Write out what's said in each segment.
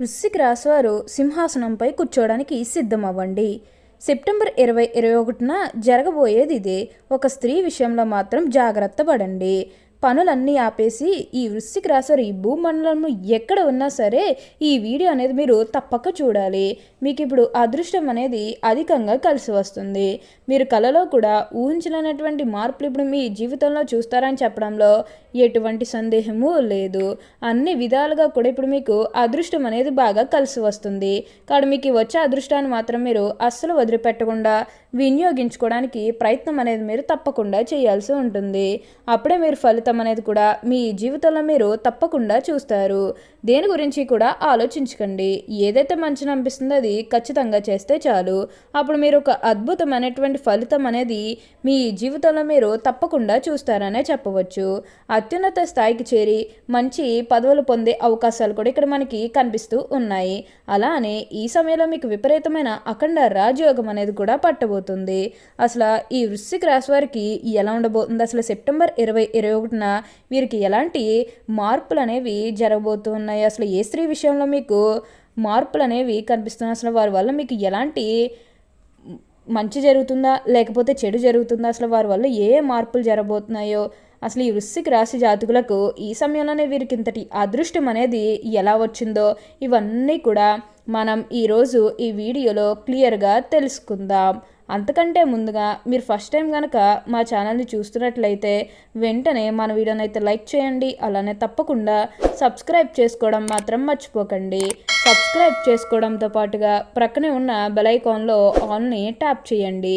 వృశ్చిక రాశివారు సింహాసనంపై కూర్చోవడానికి సిద్ధమవ్వండి. సెప్టెంబర్ ఇరవై ఇరవై ఒకటిన జరగబోయేది ఇదే. ఒక స్త్రీ విషయంలో మాత్రం జాగ్రత్త పడండి. పనులన్నీ ఆపేసి ఈ వృశ్చిక రాశివారు ఈ భూమండలంలో ఎక్కడ ఉన్నా సరే ఈ వీడియో అనేది మీరు తప్పక చూడాలి. మీకు ఇప్పుడు అదృష్టం అనేది అధికంగా కలిసి వస్తుంది. మీరు కలలో కూడా ఊహించలేనటువంటి మార్పులు ఇప్పుడు మీ జీవితంలో చూస్తారని చెప్పడంలో ఎటువంటి సందేహము లేదు. అన్ని విధాలుగా కూడా ఇప్పుడు మీకు అదృష్టం అనేది బాగా కలిసి వస్తుంది. కాబట్టి మీకు వచ్చే అదృష్టాన్ని మాత్రం మీరు అస్సలు వదిలిపెట్టకుండా వినియోగించుకోవడానికి ప్రయత్నం అనేది మీరు తప్పకుండా చేయాల్సి ఉంటుంది. అప్పుడే మీరు ఫలితం అనేది కూడా మీ జీవితంలో మీరు తప్పకుండా చూస్తారు. దేని గురించి కూడా ఆలోచించకండి. ఏదైతే మంచిని అనిపిస్తుందో అది ఖచ్చితంగా చేస్తే చాలు. అప్పుడు మీరు ఒక అద్భుతమైనటువంటి ఫలితం అనేది మీ జీవితంలో మీరు తప్పకుండా చూస్తారనే చెప్పవచ్చు. అత్యున్నత స్థాయికి చేరి మంచి పదవులు పొందే అవకాశాలు కూడా ఇక్కడ మనకి కనిపిస్తూ ఉన్నాయి. అలానే ఈ సమయంలో మీకు విపరీతమైన అఖండ రాజయోగం అనేది కూడా పట్టబోతుంది. అసలు ఈ వృశ్చిక రాశి వారికి ఎలా ఉండబోతుంది? అసలు సెప్టెంబర్ ఇరవై ఇరవై ఒకటిన వీరికి ఎలాంటి మార్పులు అనేవి జరగబోతున్నాయి? అసలు ఏ స్త్రీ విషయంలో మీకు మార్పులు అనేవి కనిపిస్తున్నాయి? అసలు వారి వల్ల మీకు ఎలాంటి మంచి జరుగుతుందా? లేకపోతే చెడు జరుగుతుందా? అసలు వారి వల్ల ఏ ఏ మార్పులు జరగబోతున్నాయో అసలు ఈ వృశ్చిక రాశి జాతకులకు ఈ సమయంలోనే వీరికి ఇంతటి అదృష్టం అనేది ఎలా వచ్చిందో ఇవన్నీ కూడా మనం ఈరోజు ఈ వీడియోలో క్లియర్గా తెలుసుకుందాం. అంతకంటే ముందుగా మీరు ఫస్ట్ టైం కనుక మా ఛానల్ని చూస్తున్నట్లయితే వెంటనే మన వీడియోని అయితే లైక్ చేయండి అలానే తప్పకుండా సబ్స్క్రైబ్ చేసుకోవడం మాత్రం మర్చిపోకండి. సబ్స్క్రైబ్ చేసుకోవడంతో పాటుగా ప్రక్కనే ఉన్న బెల్ ఐకాన్లో ఆల్ని ట్యాప్ చేయండి.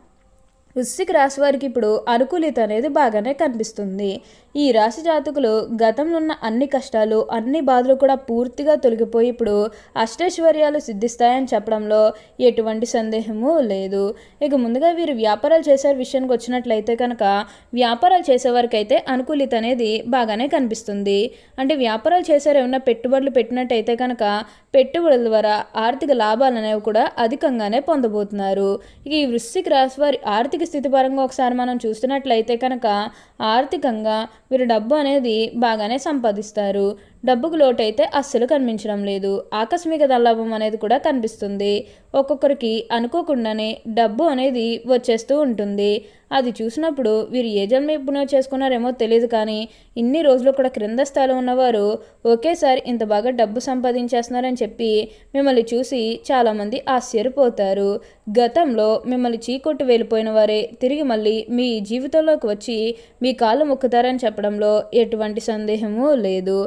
వృశ్చిక రాశి వారికి ఇప్పుడు అనుకూలిత అనేది బాగానే కనిపిస్తుంది. ఈ రాశి జాతకులు గతంలో ఉన్న అన్ని కష్టాలు అన్ని బాధలు కూడా పూర్తిగా తొలగిపోయి ఇప్పుడు అష్టైశ్వర్యాలు సిద్ధిస్తాయని చెప్పడంలో ఎటువంటి సందేహము లేదు. ఇక ముందుగా వీరు వ్యాపారాలు చేసే విషయానికి వచ్చినట్లయితే కనుక వ్యాపారాలు చేసేవారికి అయితే అనుకూలిత అనేది బాగానే కనిపిస్తుంది. అంటే వ్యాపారాలు చేసారు ఏమైనా పెట్టుబడులు పెట్టినట్టయితే కనుక పెట్టుబడుల ద్వారా ఆర్థిక లాభాలు అనేవి కూడా అధికంగానే పొందబోతున్నారు. ఇక ఈ వృశ్చిక రాశి వారి ఆర్థిక స్థితి పరంగా ఒకసారి మనం చూస్తున్నట్లయితే కనుక ఆర్థికంగా వీరు డబ్బు అనేది బాగానే సంపాదిస్తారు. డబ్బుకు లోటైతే అస్సలు కనిపించడం లేదు. ఆకస్మిక దల్లాభం అనేది కూడా కనిపిస్తుంది. ఒక్కొక్కరికి అనుకోకుండానే డబ్బు అనేది వచ్చేస్తూ ఉంటుంది. అది చూసినప్పుడు వీరు ఏ జన్మ పుణ్యం చేసుకున్నారేమో తెలియదు కానీ ఇన్ని రోజులు కూడా క్రింద స్థాయిలో ఉన్నవారు ఒకేసారి ఇంత బాగా డబ్బు సంపాదించేస్తున్నారని చెప్పి మిమ్మల్ని చూసి చాలామంది ఆశ్చర్యపోతారు. గతంలో మిమ్మల్ని చీకొట్టు వెళ్ళిపోయిన వారే తిరిగి మళ్ళీ మీ జీవితంలోకి వచ్చి మీ కాళ్ళు మొక్కుతారని చెప్పడంలో ఎటువంటి సందేహము లేదు.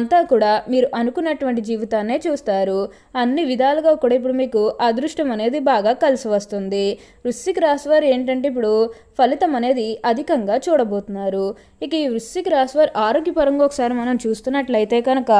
అంతా కూడా మీరు అనుకున్నటువంటి జీవితాన్నే చూస్తారు. అన్ని విధాలుగా కూడా ఇప్పుడు మీకు అదృష్టం అనేది బాగా కలిసి వస్తుంది. వృశ్చిక రాశివారు ఏంటంటే ఇప్పుడు ఫలితం అనేది అధికంగా చూడబోతున్నారు. ఇక ఈ వృశ్చిక రాశివారు ఆరోగ్యపరంగా ఒకసారి మనం చూస్తున్నట్లయితే కనుక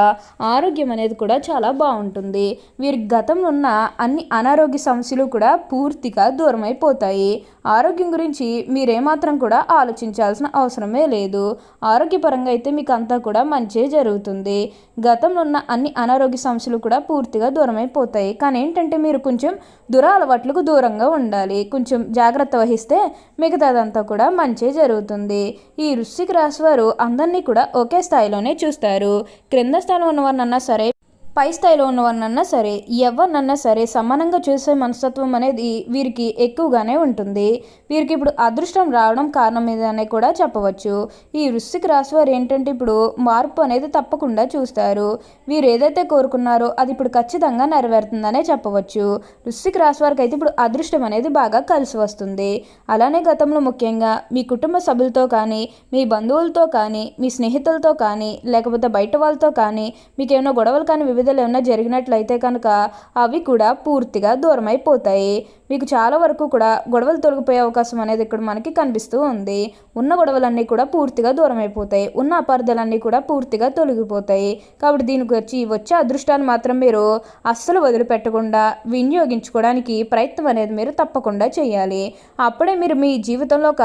ఆరోగ్యం అనేది కూడా చాలా బాగుంటుంది. వీరి గతంలో ఉన్న అన్ని అనారోగ్య సమస్యలు కూడా పూర్తిగా దూరమైపోతాయి. ఆరోగ్యం గురించి మీరేమాత్రం కూడా ఆలోచించాల్సిన అవసరమే లేదు. ఆరోగ్యపరంగా అయితే మీకు అంతా కూడా మంచి జరుగుతుంది. గతంలో ఉన్న అన్ని అనారోగ్య సమస్యలు కూడా పూర్తిగా దూరమైపోతాయి. కానీ ఏంటంటే మీరు కొంచెం దురలవాట్లకు దూరంగా ఉండాలి. కొంచెం జాగ్రత్త వహిస్తే మిగతాదంతా కూడా మంచి జరుగుతుంది. ఈ వృశ్చిక రాశి వారు అందరినీ కూడా ఒకే స్థాయిలోనే చూస్తారు. క్రింద స్థానం ఉన్నవారినన్నా సరే పై స్థాయిలో ఉన్నవారినన్నా సరే ఎవరినన్నా సరే సమానంగా చూసే మనస్తత్వం అనేది వీరికి ఎక్కువగానే ఉంటుంది. వీరికి ఇప్పుడు అదృష్టం రావడం కారణం మీదనే కూడా చెప్పవచ్చు. ఈ వృశ్చిక రాశి వారు ఏంటంటే ఇప్పుడు మార్పు అనేది తప్పకుండా చూస్తారు. వీరు ఏదైతే కోరుకున్నారో అది ఇప్పుడు ఖచ్చితంగా నెరవేరుతుందనే చెప్పవచ్చు. వృశ్చిక రాశి వారికి అయితే ఇప్పుడు అదృష్టం అనేది బాగా కలిసి వస్తుంది. అలానే గతంలో ముఖ్యంగా మీ కుటుంబ సభ్యులతో కానీ మీ బంధువులతో కానీ మీ స్నేహితులతో కానీ లేకపోతే బయట వాళ్ళతో కానీ మీకేమైనా గొడవలు కానీ వివిధ ఏమైనా జరిగినట్లయితే కనుక అవి కూడా పూర్తిగా దూరమైపోతాయి. మీకు చాలా వరకు కూడా గొడవలు తొలగిపోయే అవకాశం అనేది ఇక్కడ మనకి కనిపిస్తూ ఉంది. ఉన్న గొడవలన్నీ కూడా పూర్తిగా దూరం అయిపోతాయి ఉన్న అపార్థాలన్నీ కూడా పూర్తిగా తొలగిపోతాయి. కాబట్టి దీనికి వచ్చి వచ్చే అదృష్టాన్ని మాత్రం మీరు అస్సలు వదిలిపెట్టకుండా వినియోగించుకోవడానికి ప్రయత్నం అనేది మీరు తప్పకుండా చేయాలి. అప్పుడే మీరు మీ జీవితంలో ఒక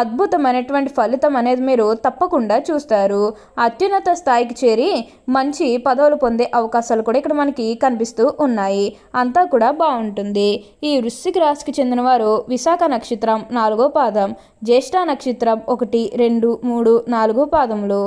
అద్భుతమైనటువంటి ఫలితం అనేది మీరు తప్పకుండా చూస్తారు. అత్యున్నత స్థాయికి చేరి మంచి పదవులు పొందే అవకాశాలు కూడా ఇక్కడ మనకి కనిపిస్తూ ఉన్నాయి. అంతా కూడా బాగుంటుంది. ఈ వృశ్చిక రాశికి చెందినవారు విశాఖ నక్షత్రం నాలుగో పాదం జ్యేష్ఠ నక్షత్రం ఒకటి రెండు మూడు నాలుగు పాదములు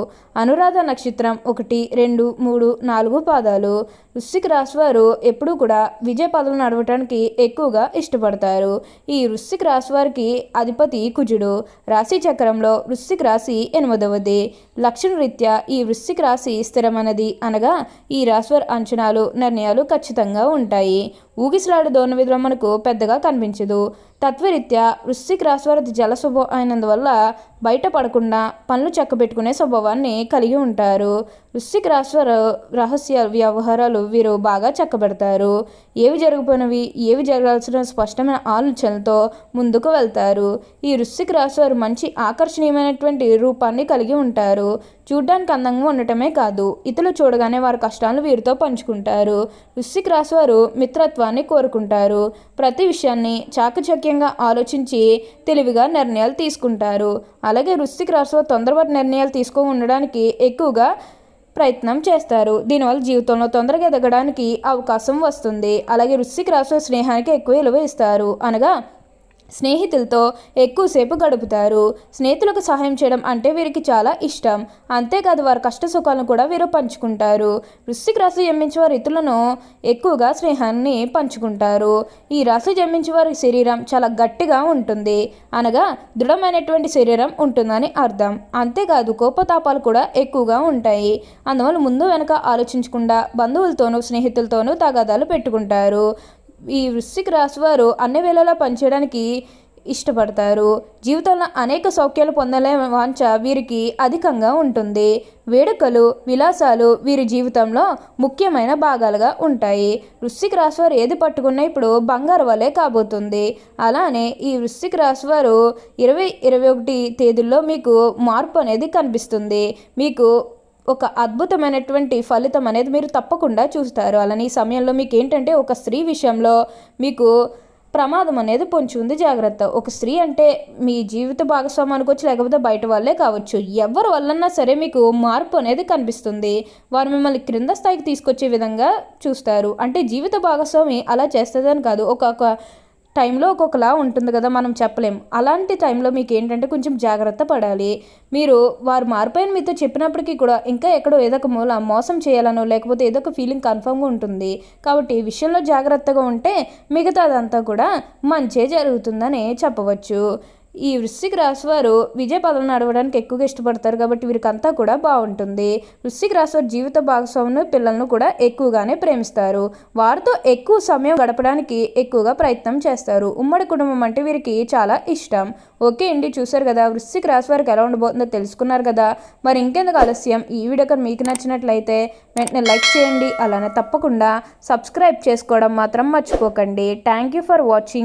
అనురాధ నక్షత్రం ఒకటి రెండు మూడు నాలుగు పాదాలు. వృశ్చిక రాశి వారు ఎప్పుడూ కూడా విజయ పదవులు నడవటానికి ఎక్కువగా ఇష్టపడతారు. ఈ వృశ్చిక రాశి వారికి అధిపతి కుజుడు. రాశి చక్రంలో వృశ్చిక రాశి ఎనిమిదవది. లక్షణరీత్యా ఈ వృశ్చిక రాశి స్థిరమైనది అనగా ఈ రాశివారి అంచనాలు నిర్ణయాలు ఖచ్చితంగా ఉంటాయి. ఊగిసలాడు దోణ విధులు మనకు పెద్దగా కనిపించదు. తత్వరీత్యా వృశ్చిక రాశి వారి జల స్వభావం అయినందువల్ల బయటపడకుండా పనులు చక్కబెట్టుకునే స్వభావాన్ని కలిగి ఉంటారు. వృశ్చిక రాశి వారు రహస్య వ్యవహారాలు వీరు బాగా చక్కబెడతారు. ఏవి జరగబోయినవి ఏవి జరగాల్సిన స్పష్టమైన ఆలోచనలతో ముందుకు వెళ్తారు. ఈ వృశ్చిక రాశివారు మంచి ఆకర్షణీయమైనటువంటి రూపాన్ని కలిగి ఉంటారు. చూడ్డానికి అందంగా ఉండటమే కాదు ఇతరులు చూడగానే వారి కష్టాలను వీరితో పంచుకుంటారు. వృశ్చిక రాశి వారు మిత్రత్వాన్ని కోరుకుంటారు. ప్రతి విషయాన్ని చాకచక్యంగా ఆలోచించి తెలివిగా నిర్ణయాలు తీసుకుంటారు. అలాగే వృశ్చిక రాశి తొందరపాటు నిర్ణయాలు తీసుకో ఉండడానికి ఎక్కువగా ప్రయత్నం చేస్తారు. దీనివల్ల జీవితంలో తొందరగా ఎదగడానికి అవకాశం వస్తుంది. అలాగే వృశ్చిక రాశి స్నేహానికి ఎక్కువ విలువ ఇస్తారు. అనగా స్నేహితులతో ఎక్కువసేపు గడుపుతారు. స్నేహితులకు సహాయం చేయడం అంటే వీరికి చాలా ఇష్టం. అంతేకాదు వారి కష్ట సుఖాలను కూడా వీరు పంచుకుంటారు. వృశ్చిక రాశి జన్మించే వారి ఇతరులను ఎక్కువగా స్నేహాన్ని పంచుకుంటారు. ఈ రాశి జన్మించే వారి శరీరం చాలా గట్టిగా ఉంటుంది. అనగా దృఢమైనటువంటి శరీరం ఉంటుందని అర్థం. అంతేకాదు కోపతాపాలు కూడా ఎక్కువగా ఉంటాయి. అందువల్ల ముందు వెనక ఆలోచించకుండా బంధువులతోనూ స్నేహితులతోనూ తగాదాలు పెట్టుకుంటారు. ఈ వృశ్చిక రాశి వారు అన్ని వేళలా పనిచేయడానికి ఇష్టపడతారు. జీవితంలో అనేక సౌఖ్యాలు పొందలే వాంఛ వీరికి అధికంగా ఉంటుంది. వేడుకలు విలాసాలు వీరి జీవితంలో ముఖ్యమైన భాగాలుగా ఉంటాయి. వృశ్చిక రాశివారు ఏది పట్టుకున్నా ఇప్పుడు బంగారు వలె కాబోతుంది. అలానే ఈ వృశ్చిక రాశివారు ఇరవై ఇరవై ఒకటి తేదీల్లో మీకు మార్పు అనేది కనిపిస్తుంది. మీకు ఒక అద్భుతమైనటువంటి ఫలితం అనేది మీరు తప్పకుండా చూస్తారు. అలానే ఈ సమయంలో మీకు ఏంటంటే ఒక స్త్రీ విషయంలో మీకు ప్రమాదం అనేది పొంచి ఉంది జాగ్రత్త. ఒక స్త్రీ అంటే మీ జీవిత భాగస్వామి అనుకోవచ్చు లేకపోతే బయట వాళ్ళే కావచ్చు. ఎవరి వల్లన్నా సరే మీకు మార్పు అనేది కనిపిస్తుంది. వారు మిమ్మల్ని క్రింద స్థాయికి తీసుకొచ్చే విధంగా చూస్తారు. అంటే జీవిత భాగస్వామి అలా చేస్తుందని కాదు. ఒక ఒక టైంలో ఒక్కొక్కలా ఉంటుంది కదా మనం చెప్పలేం. అలాంటి టైంలో మీకు ఏంటంటే కొంచెం జాగ్రత్త పడాలి. మీరు వారు మారిపోయిన మీతో చెప్పినప్పటికీ కూడా ఇంకా ఎక్కడో ఏదో ఒక మూల మోసం చేయాలనో లేకపోతే ఏదో ఒక ఫీలింగ్ కన్ఫర్మ్గా ఉంటుంది. కాబట్టి ఈ విషయంలో జాగ్రత్తగా ఉంటే మిగతాదంతా కూడా మంచే జరుగుతుందని చెప్పవచ్చు. ఈ వృశ్చిక రాశి వారు విజయ పదవులు నడవడానికి ఎక్కువగా ఇష్టపడతారు కాబట్టి వీరికంతా కూడా బాగుంటుంది. వృశ్చిక రాశి వారి జీవిత భాగస్వామిని పిల్లలను కూడా ఎక్కువగానే ప్రేమిస్తారు. వారితో ఎక్కువ సమయం గడపడానికి ఎక్కువగా ప్రయత్నం చేస్తారు. ఉమ్మడి కుటుంబం అంటే వీరికి చాలా ఇష్టం. ఓకే అండి చూసారు కదా వృశ్చిక రాశి వారికి ఎలా ఉండబోతుందో తెలుసుకున్నారు కదా. మరి ఇంకెందుకు ఆలస్యం? ఈ వీడియో మీకు నచ్చినట్లయితే వెంటనే లైక్ చేయండి. అలానే తప్పకుండా సబ్స్క్రైబ్ చేసుకోవడం మాత్రం మర్చిపోకండి. Thank you for watching.